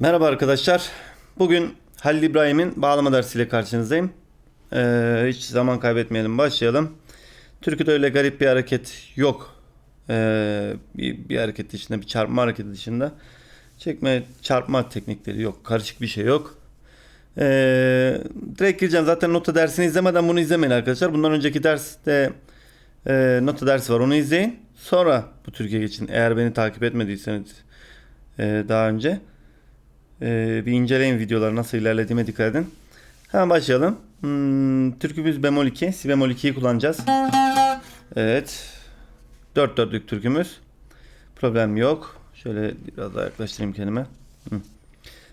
Merhaba arkadaşlar. Bugün Halil İbrahim'in bağlama dersiyle karşınızdayım. Ee, hiç zaman kaybetmeyelim başlayalım. Türküde öyle garip bir hareket yok. Ee, bir, bir hareket dışında, bir çarpma hareketi dışında. Çekme, çarpma teknikleri yok. Karışık bir şey yok. Ee, direkt gireceğim. Zaten nota dersini izlemeden bunu izlemeyin arkadaşlar. Bundan önceki derste e, nota dersi var. Onu izleyin. Sonra bu Türkiye geçin. Eğer beni takip etmediyseniz e, daha önce. Ee, bir inceleyin videoları nasıl ilerlediğime dikkat edin. Hemen başlayalım. Hmm, türkümüz bemol 2. Si bemol 2'yi kullanacağız. Evet. 4 dörtlük türkümüz. Problem yok. Şöyle biraz daha yaklaştırayım kendime. Hı.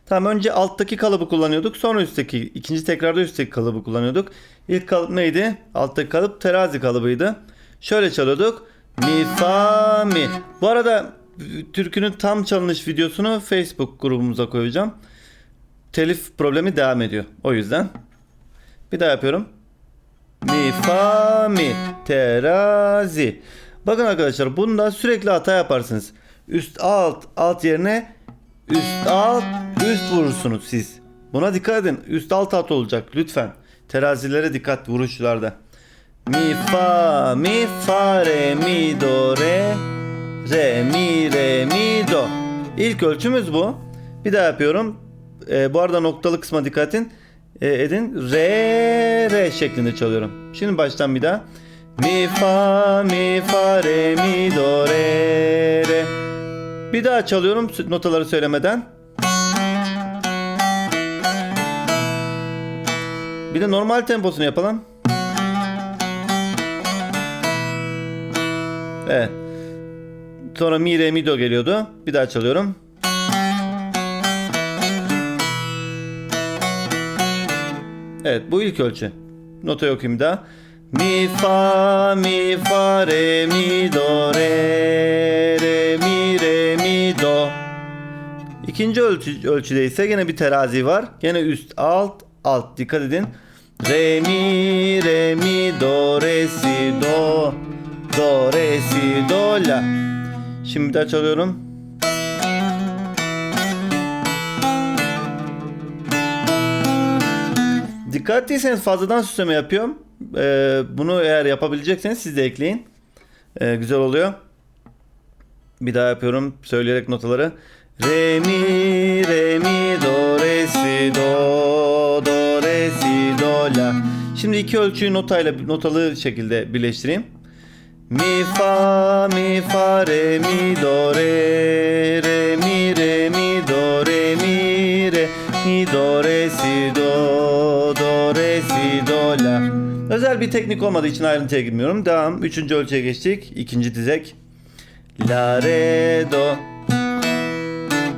Tamam önce alttaki kalıbı kullanıyorduk. Sonra üstteki, ikinci tekrarda üstteki kalıbı kullanıyorduk. İlk kalıp neydi? Alttaki kalıp terazi kalıbıydı. Şöyle çalıyorduk. Mi fa mi. Bu arada türkünün tam çalınış videosunu Facebook grubumuza koyacağım. Telif problemi devam ediyor. O yüzden. Bir daha yapıyorum. Mi fa mi terazi. Bakın arkadaşlar bunda sürekli hata yaparsınız. Üst alt alt yerine üst alt üst vurursunuz siz. Buna dikkat edin. Üst alt alt olacak lütfen. Terazilere dikkat vuruşlarda. Mi fa mi fa re mi do re re mi re mi do. İlk ölçümüz bu. Bir daha yapıyorum. Ee, bu arada noktalı kısma dikkat edin. Ee, edin. Re re şeklinde çalıyorum. Şimdi baştan bir daha. Mi fa mi fa re mi do re re. Bir daha çalıyorum notaları söylemeden. Bir de normal temposunu yapalım. Evet. Sonra mi re mi do geliyordu. Bir daha çalıyorum. Evet bu ilk ölçü. Notayı okuyayım da. Mi fa mi fa re mi do re re mi re mi do. İkinci ölçü, ölçüde ise gene bir terazi var. Gene üst alt alt dikkat edin. Re mi re mi do re si do do re si do la. Şimdi bir daha çalıyorum. Dikkat ettiyseniz fazladan süsleme yapıyorum. Ee, bunu eğer yapabilecekseniz siz de ekleyin. Ee, güzel oluyor. Bir daha yapıyorum söyleyerek notaları. Re mi re mi do re si do do re si do la. Şimdi iki ölçüyü notayla notalı şekilde birleştireyim. Mi fa mi fa re mi do re re mi re mi do re mi re mi do re si do do re si do la. Özel bir teknik olmadığı için ayrıntıya girmiyorum. Devam. Üçüncü ölçüye geçtik. İkinci dizek. La re do.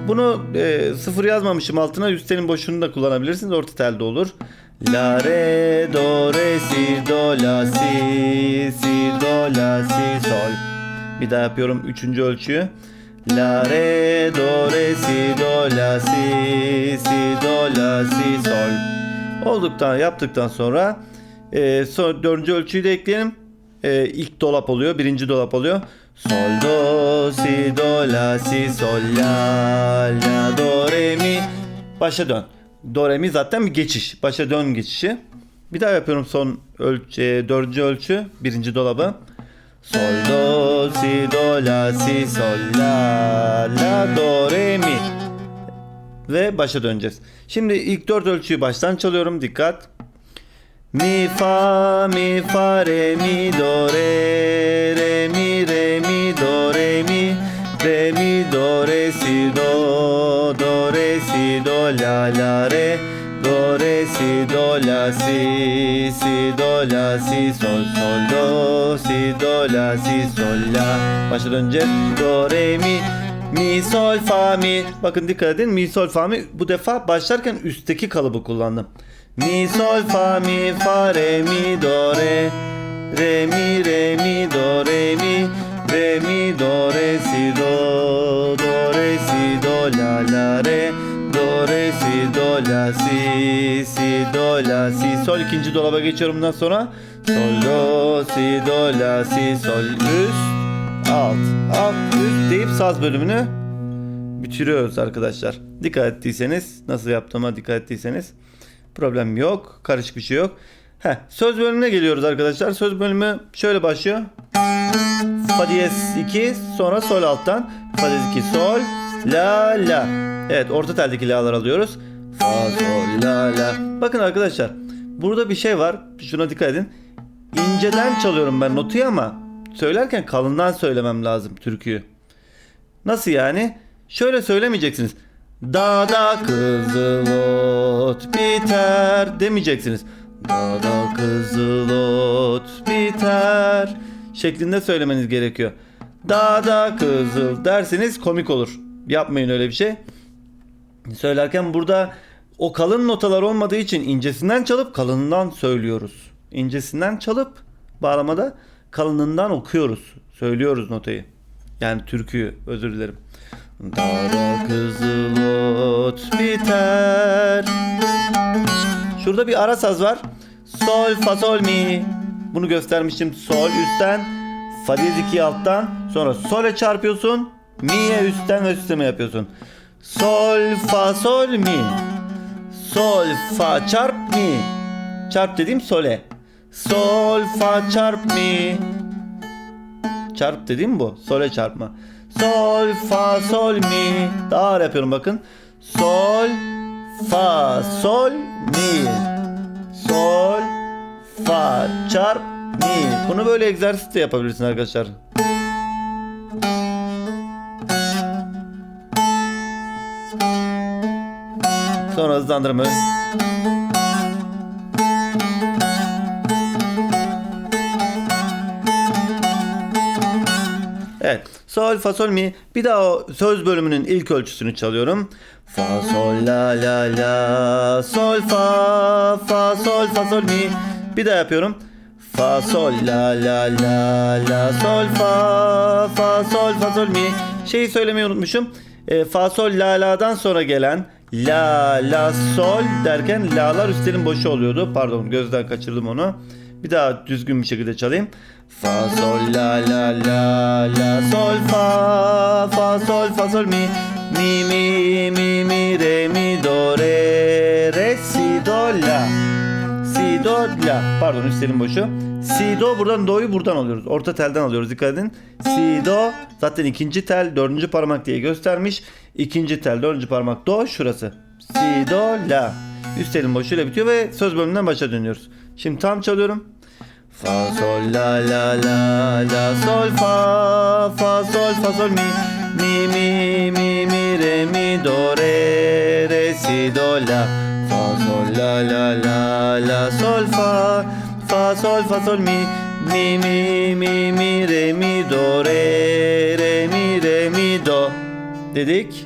Bunu e, sıfır yazmamışım altına. Üstelin boşluğunu da kullanabilirsiniz. Orta telde olur. La re do re si do la si si do la si sol. Bir daha yapıyorum üçüncü ölçüyü. La re do re si do la si si do la si sol. Olduktan yaptıktan sonra e, son, dördüncü ölçüyü de ekleyelim. E, ilk dolap oluyor. Birinci dolap oluyor. Sol do si do la si sol la la do re mi. Başa dön. Do re mi zaten bir geçiş. Başa dön geçişi. Bir daha yapıyorum son ölçü, dördüncü ölçü. Birinci dolabı. Sol do si do la si sol la la do re mi. Ve başa döneceğiz. Şimdi ilk dört ölçüyü baştan çalıyorum. Dikkat. Mi fa mi fa re mi do re döneceğiz do re mi mi sol fa mi. Bakın dikkat edin mi sol fa mi. Bu defa başlarken üstteki kalıbı kullandım. Mi sol fa mi fa re mi do re. Re mi re mi do re mi. Re mi do re si do. Do re si do la la re. Do re si do la si si do la si. Sol ikinci dolaba geçiyorum bundan sonra. Sol do si do la si. Sol üst alt alt üst deyip saz bölümünü bitiriyoruz arkadaşlar. Dikkat ettiyseniz nasıl yaptığıma dikkat ettiyseniz problem yok. Karışık bir şey yok. Heh, söz bölümüne geliyoruz arkadaşlar. Söz bölümü şöyle başlıyor. Fa diyez 2 sonra sol alttan. Fa diyez 2 sol la la. Evet orta teldeki la'lar alıyoruz. Fa sol la la. Bakın arkadaşlar burada bir şey var. Şuna dikkat edin. İnceden çalıyorum ben notuyu ama söylerken kalından söylemem lazım türküyü. Nasıl yani? Şöyle söylemeyeceksiniz. Dağda kızıl ot biter demeyeceksiniz. Dağda kızıl ot biter şeklinde söylemeniz gerekiyor. Dağda kızıl derseniz komik olur. Yapmayın öyle bir şey. Söylerken burada o kalın notalar olmadığı için incesinden çalıp kalınından söylüyoruz. İncesinden çalıp bağlamada kalınından okuyoruz. Söylüyoruz notayı. Yani türküyü özür dilerim. Dağda kızıl ot biter. Şurada bir ara saz var. Sol fa sol mi. Bunu göstermiştim. Sol üstten, fa diyez 2 alttan, sonra sole çarpıyorsun. Mi'ye üstten ve üstleme yapıyorsun. Sol fa sol mi. Sol fa çarp mi. Çarp dediğim sole. Sol fa çarp mi. Çarp dediğim bu. Sole çarpma. Sol fa sol mi. Daha ağır yapıyorum bakın. Sol fa sol mi. Sol fa çarp mi. Bunu böyle egzersiz de yapabilirsin arkadaşlar. Sonra hızlandırma. Sol, fa, sol, mi. Bir daha o söz bölümünün ilk ölçüsünü çalıyorum. Fa, sol, la, la, la. Sol, fa, fa, sol, fa, sol, mi. Bir daha yapıyorum. Fa, sol, la, la, la, la. Sol, fa, fa, sol, fa, sol, mi. Şeyi söylemeyi unutmuşum. E, fa, sol, la, la'dan sonra gelen la, la, sol derken la'lar üstlerin boşu oluyordu. Pardon gözden kaçırdım onu. Bir daha düzgün bir şekilde çalayım. Fa sol la la la la sol fa fa sol fa sol mi mi mi mi mi re mi do re re si do la si do la. Pardon üstlerin boşu. Si do buradan do'yu buradan alıyoruz. Orta telden alıyoruz dikkat edin. Si do zaten ikinci tel dördüncü parmak diye göstermiş. İkinci tel dördüncü parmak do şurası. Si do la. Üstelin boşuyla bitiyor ve söz bölümünden başa dönüyoruz şimdi tam çalıyorum Fa sol la la la la sol fa fa sol fa sol mi mi mi mi mi re mi do re re si do la fa sol la la la la sol fa fa sol fa sol mi mi mi mi mi re mi do re re mi re mi do dedik.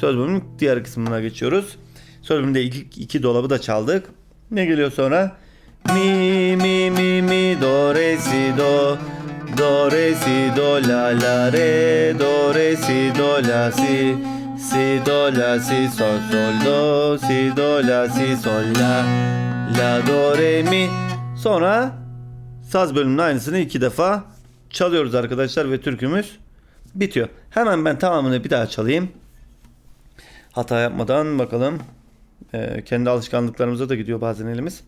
Söz bölümünün diğer kısmına geçiyoruz. Söz bölümünde iki, iki dolabı da çaldık. Ne geliyor sonra? Mi mi mi mi do re si do do re si do la la re do re si do la si si do la si sol sol do si do la si sol la la do re mi sonra saz bölümünün aynısını iki defa çalıyoruz arkadaşlar ve türkümüz bitiyor. Hemen ben tamamını bir daha çalayım. Hata yapmadan bakalım. Ee, kendi alışkanlıklarımıza da gidiyor bazen elimiz.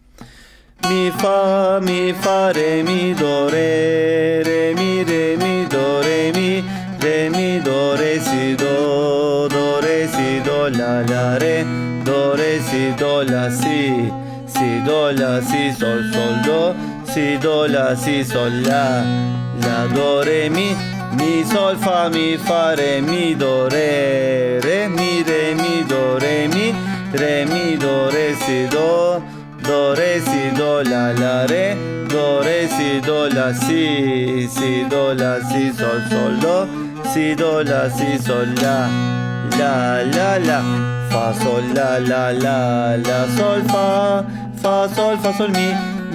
Mi fa mi fa re mi do re re mi re mi do re mi re mi do re si do do re si do la la re do re si do la si si do la si sol sol do si do la si sol la la do re mi mi sol fa mi fa re mi do re re mi re mi do re mi re mi do re si do do re si do la la re do re si do la si si do la si sol sol do. Si do la si sol la la la la. Fa sol la la la la sol fa fa sol fa sol mi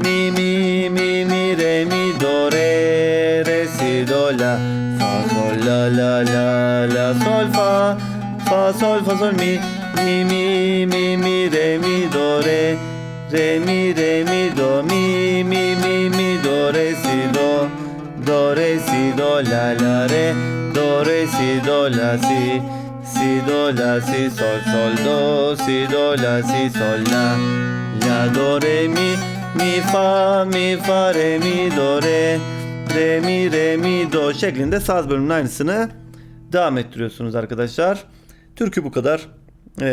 mi mi mi mi re mi do re si do la. Fa sol la la la la sol fa fa sol fa sol mi mi mi mi mi re mi do re re mi re mi do mi mi mi mi do re si do do re si do la la re do re si do la si si do la si sol sol do si do la si sol la la do re mi mi fa mi fa re mi do re re mi re mi do şeklinde saz bölümünün aynısını devam ettiriyorsunuz arkadaşlar. Türkü bu kadar. Ee,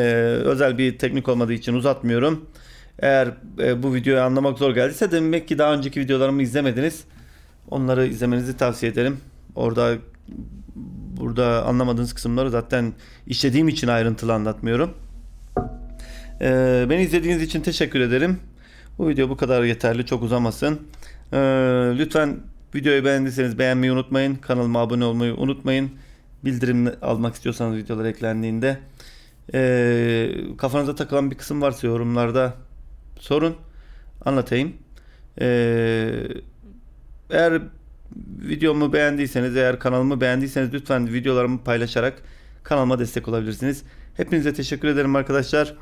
özel bir teknik olmadığı için uzatmıyorum. Eğer e, bu videoyu anlamak zor geldiyse demek ki daha önceki videolarımı izlemediniz. Onları izlemenizi tavsiye ederim. Orada burada anlamadığınız kısımları zaten işlediğim için ayrıntılı anlatmıyorum. Ee, beni izlediğiniz için teşekkür ederim. Bu video bu kadar yeterli. Çok uzamasın. Ee, lütfen videoyu beğendiyseniz beğenmeyi unutmayın. Kanalıma abone olmayı unutmayın. Bildirim almak istiyorsanız videolar eklendiğinde. Ee, kafanıza takılan bir kısım varsa yorumlarda sorun. Anlatayım. Ee, eğer videomu beğendiyseniz, eğer kanalımı beğendiyseniz lütfen videolarımı paylaşarak kanalıma destek olabilirsiniz. Hepinize teşekkür ederim arkadaşlar.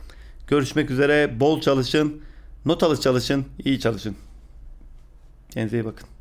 Görüşmek üzere. Bol çalışın. Notalı çalışın. iyi çalışın. Kendinize iyi bakın.